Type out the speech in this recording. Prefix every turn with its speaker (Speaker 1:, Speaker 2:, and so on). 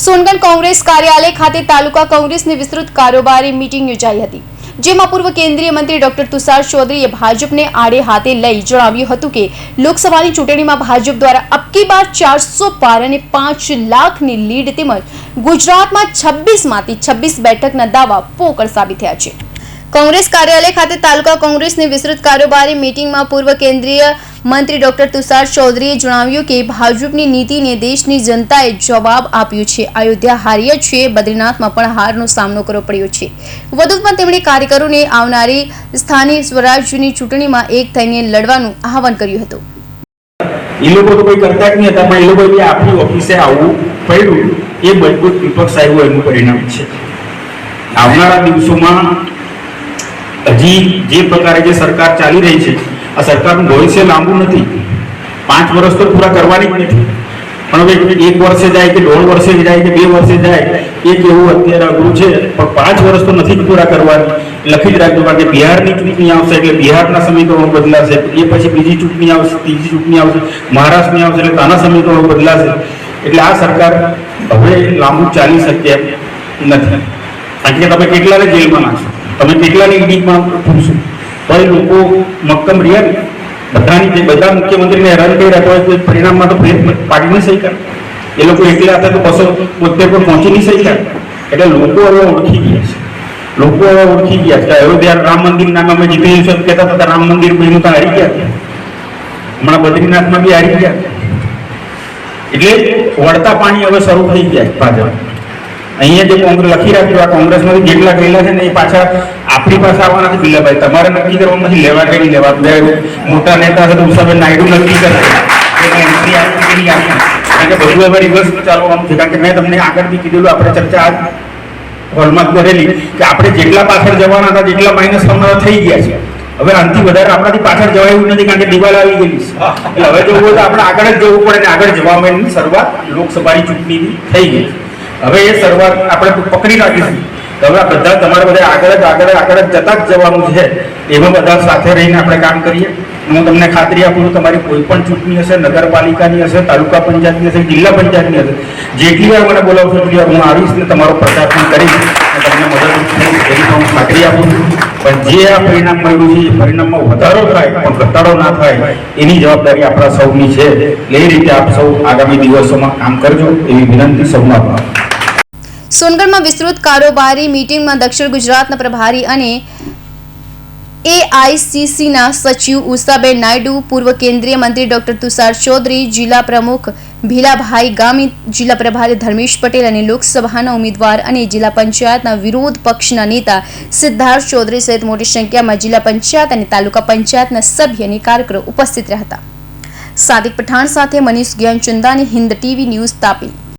Speaker 1: સોનગઢ કોંગ્રેસ કાર્યાલય ખાતે તાલુકા કોંગ્રેસની વિસ્તૃત કારોબારી મીટિંગ યોજાઈ હતી, જેમાં પૂર્વ કેન્દ્રીય મંત્રી ડોક્ટર તુષાર ચૌધરીએ ભાજપને આડે હાથે લઈ જણાવ્યું હતું કે, લોકસભાની ચૂંટણીમાં ભાજપ દ્વારા અબકી બાર ચારસો પાર અને પાંચ લાખની લીડ તેમજ ગુજરાતમાં છવ્વીસમાંથી છવ્વીસ બેઠકના દાવા પોકળ સાબિત થયા છે. કોંગ્રેસ કાર્યાલય ખાતે તાલુકા કોંગ્રેસની વિસ્તૃત કારોબારી મીટિંગમાં પૂર્વ કેન્દ્રીય મંત્રી ડોક્ટર તુષાર ચૌધરીએ જણાવ્યું કે ભાજપની નીતિને દેશની જનતાએ જવાબ આપ્યો છે. અયોધ્યા હારીએ છે. બદ્રીનાથમાં પણ હારનો સામનો કરવો પડ્યો છે. વધુમાં તેમણે કાર્યકરોને આવનારી સ્થાનિક સ્વરાજ્યની ચૂંટણીમાં એક થઈને લડવાનું આહવાન કર્યું હતું.
Speaker 2: એ લોકો તો કોઈ કરતા જ નહીં હતા, પણ એ લોકો આપણી ઓફિસે આવવું પડ્યું, એ મજબૂત વિપક્ષ આવ્યું એનું પરિણામ છે. આવનારા દિવસોમાં હજી જે પ્રકારે જે સરકાર ચાલી રહી છે, આ સરકારનું ભવિષ્ય લાંબુ નથી. પાંચ વર્ષ તો પૂરા કરવાની જ નથી. પણ હવે એક વર્ષે જાય કે દોઢ વર્ષે જાય કે બે વર્ષે જાય, એ કેવું અત્યારે અઘરું છે. પણ પાંચ વર્ષ તો નથી જ પૂરા કરવાની. લખી જ રાખજો, કારણ કે બિહારની ચૂંટણી આવશે એટલે બિહારના સમીકરણો બદલાશે, એ પછી બીજી ચૂંટણી આવશે, ત્રીજી ચૂંટણી આવશે, મહારાષ્ટ્રની આવશે એટલે તાના સમીકરણો બદલાશે. એટલે આ સરકાર હવે લાંબુ ચાલી શકે નથી. કારણ કે તમે કેટલાને જેલમાં નાખશો? તમે કેટલાની ઈડીમાં પૂછશો તો લોકો મક્કમ રહ્યા બધાની જે, બધા મુખ્યમંત્રીને હેરાન કરી રહ્યા હોય તો પરિણામમાં તો ફેર પાડી નહીં શક્યા. એ લોકો એકલા હતા તો બસો, બોતેર પર પહોંચી નહીં શક્યા. એટલે લોકો હવે ઓળખી ગયા છે. લોકો હવે ઓળખી ગયા છે. અયોધ્યા રામ મંદિર નામે અમે જીતી એમ કહેતા હતા રામ મંદિર બન્યું તો હારી ગયા હમણાં બદ્રીનાથમાં બી હારી ગયા એટલે વળતા પાણી હવે શરૂ થઈ ગયા ભાજપ અહીંયા જે કોંગ્રેસ લખી રાખ્યું, આ કોંગ્રેસમાંથી જેટલા ગયેલા છે ને, એ પાછા આપણી પાસે આવવાના નથી બિલ્લાભાઈ તમારે નક્કી કરવાનું નથી, લેવા કે નહીં લેવા? બે મોટા નેતા છે, તો નાયડુ નક્કી કરે. કારણ કે બધું હવે ચાલવાનું છે. કારણ કે મેં તમને આગળ બી કીધેલું, આપણે ચર્ચા આજ હોલમાં કરેલી, કે આપણે જેટલા પાછળ જવાના હતા, જેટલા માઇનસ થવાના થઈ ગયા છે. હવે આનાથી વધારે આપણાથી પાછળ જવાય એવું નથી, કારણ કે દિવાલ આવી ગયેલી એટલે હવે જવું હોય તો આપણે આગળ જ જવું પડે ને આગળ જવા માટેની શરૂઆત લોકસભાની ચૂંટણીની થઈ ગઈ છે. હવે એ શરૂઆત આપણે પકડી રાખીશું. હવે બધા તમારે બધા આગળ જ આગળ આગળ જ જતા જ જવાનું છે. એમાં બધા સાથે રહીને આપણે કામ કરીએ. હું તમને ખાતરી આપું છું, તમારી કોઈ પણ ચૂંટણી હશે, નગરપાલિકાની હશે, તાલુકા પંચાયતની હશે, જિલ્લા પંચાયતની હશે, જેટલી વાર મને બોલાવશો એટલી હું આવીશ ને તમારો પ્રચાર પણ કરીશ તમને મદદ એની હું ખાતરી આપું છું. પણ જે આ પરિણામ મળ્યું છે, એ પરિણામમાં વધારો થાય, પણ ઘટાડો ના થાય, એની જવાબદારી આપણા સૌની છે. એ રીતે આપ સૌ આગામી દિવસોમાં કામ કરજો. એવી વિનંતી સૌનો આભાર.
Speaker 1: સોનગઢમાં વિસ્તૃત કારોબારી મીટિંગમાં દક્ષિણ ગુજરાતના પ્રભારી અને એઆઈસીસીના સચિવ ઉષાબેન નાયડુ, પૂર્વ કેન્દ્રીય મંત્રી ડોક્ટર તુષાર ચૌધરી, જિલ્લા પ્રમુખ ભીલાભાઈ ગામી, જિલ્લા પ્રભારી ધર્મેશ પટેલ અને લોકસભાના ઉમેદવાર અને જિલ્લા પંચાયતના વિરોધ પક્ષના નેતા સિદ્ધાર્થ ચૌધરી સહિત મોટી સંખ્યામાં જિલ્લા પંચાયત અને તાલુકા પંચાયતના સભ્ય અને કાર્યકરો ઉપસ્થિત રહ્યા સાદિક પઠાણ સાથે મનીષ જ્ઞાનચંદાની હિન્દ ટીવી ન્યૂઝ તાપી.